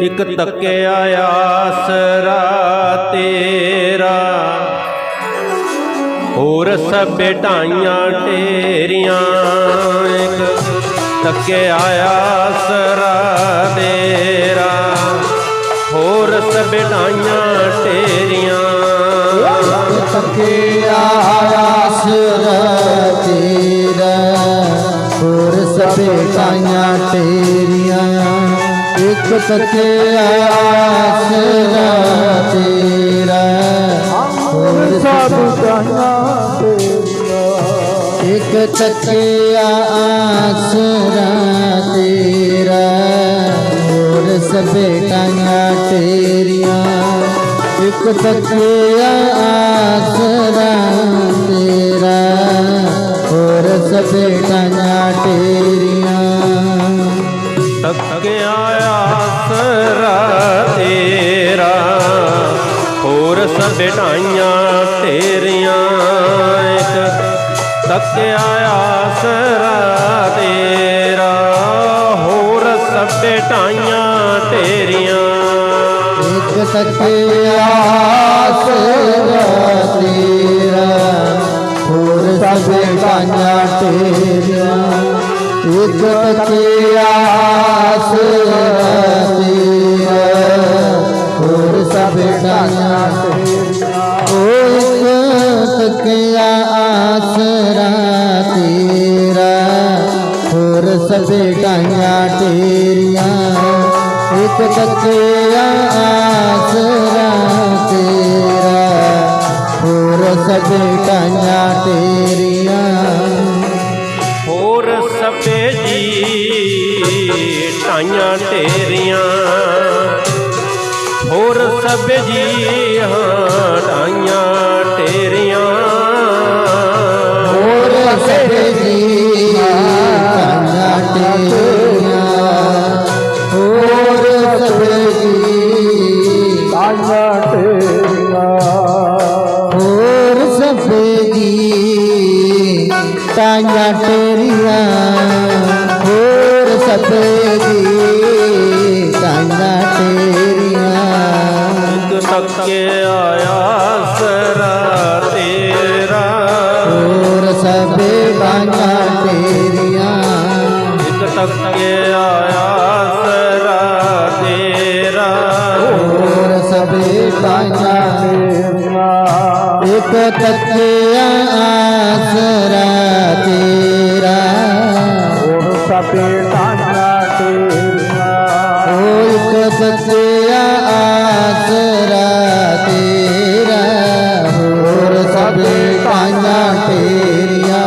ਇੱਕ ਤੱਕਿਆ ਆਸਰਾ ਤੇਰਾ। ਹੋਰ ਸਭੇ ਢਾਈਆਂ ਢੇਰੀਆਂ, ਇੱਕ ਤੱਕਿਆ ਆਸਰਾ ਤੇਰਾ। ਹੋਰ ਸਭੇ ਢਾਈਆਂ ਢੇਰੀਆਂ। ਤਕਿਆ ਆਸਰਾ ਤੇਰਾ। ਹੋਰ ਸਭੇ ਕਾਈਆਂ ਤੇਰੀਆਂ ਇੱਕ ਤਕਿਆ ਆਸਰਾ ਤੇਰਾ ਹੋਰ ਸਭੇ ਕਾਈਆਂ ਤੇਰੀਆਂ ਇੱਕ ਤਕਿਆ ਆਸਰਾ ਤੇਰਾ ਹੋਰ ਸਭੇ ਕਾਈਆਂ ਤੇਰੀਆਂ। ਇੱਕ ਤਕਿਆ ਆਸਰਾ ਤੱਕਿਆ ਆਸਰਾ ਤੇਰਾ। ਹੋਰ ਸਭੇ ਢਾਈਆਂ ਤੇਰੀਆਂ ਇੱਕ। ਤੱਕਿਆ ਆਸਰਾ ਤੇਰਾ। ਹੋਰ ਸਭੇ ਢਾਈਆਂ ਤੇਰੀਆਂ। ਇੱਕ ਤਕਿਆ ਆਸਰਾ ਤੇਰਾ। ਹੋਰ ਸਭੇ ਕਾਈਆਂ ਤੇਰੀਆਂ। ਇੱਕ ਤਕਿਆ ਆਸਰਾ ਤੇਰਾ ਹੋਰ ਸਭੇ ਕਾਈਆਂ ਤੇਰੀਆਂ ਓ ਇੱਕ ਤਕਿਆ ਆਸਰਾ ਤੇਰਾ ਹੋਰ ਸਭੇ ਕਾਈਆਂ ਤੇਰੀਆਂ ਢਾਈਆਂ ਤੇਰੀਆਂ ਹੋਰ ਸਭੇ ਜੀ ਹਾਂ, ਢਾਈਆਂ ਤੇਰੀਆਂ ਹੋਰ ਸਭੇ ਜੀ ਕਾਈਆਂ ਤੇਰੀਆਂ ਹੋਰ ਸਭੇ ਜੀ ਕਾਈਆਂ ਤੇਰੀਆਂ ਹੋਰ ਸਭੇ ਜੀ ਕਾਈਆਂ ਤੇਰੀਆਂ ਹੋਰ ਸਭੇ ਜੀ ਕਾਈਆਂ ਤੇਰੀਆਂ ਇੱਕ ਤੱਕੇ ਆਇਆ ਸਰਾ ਤੇਰਾ ਹੋਰ ਸਭੇ ਕਾਈਆਂ ਤੇਰੀਆਂ ਇੱਕ ਤੱਕੇ ਆਇਆ ਸਰਾ ਤੇਰਾ ਹੋਰ ਸਭੇ ਕਾਈਆਂ ਤੇਰੀਆਂ ਇੱਕ ਤਕਿਆ ਆਸਰਾ ਤੇਰਾ ਹੋਰ ਸਭੇ ਕਾਈਆਂ ਤੇਰੀਆਂ ਓ ਇੱਕ ਤਕਿਆ ਆਸਰਾ ਤੇਰਾ ਹੋਰ ਸਭੇ ਕਾਈਆਂ ਤੇਰੀਆਂ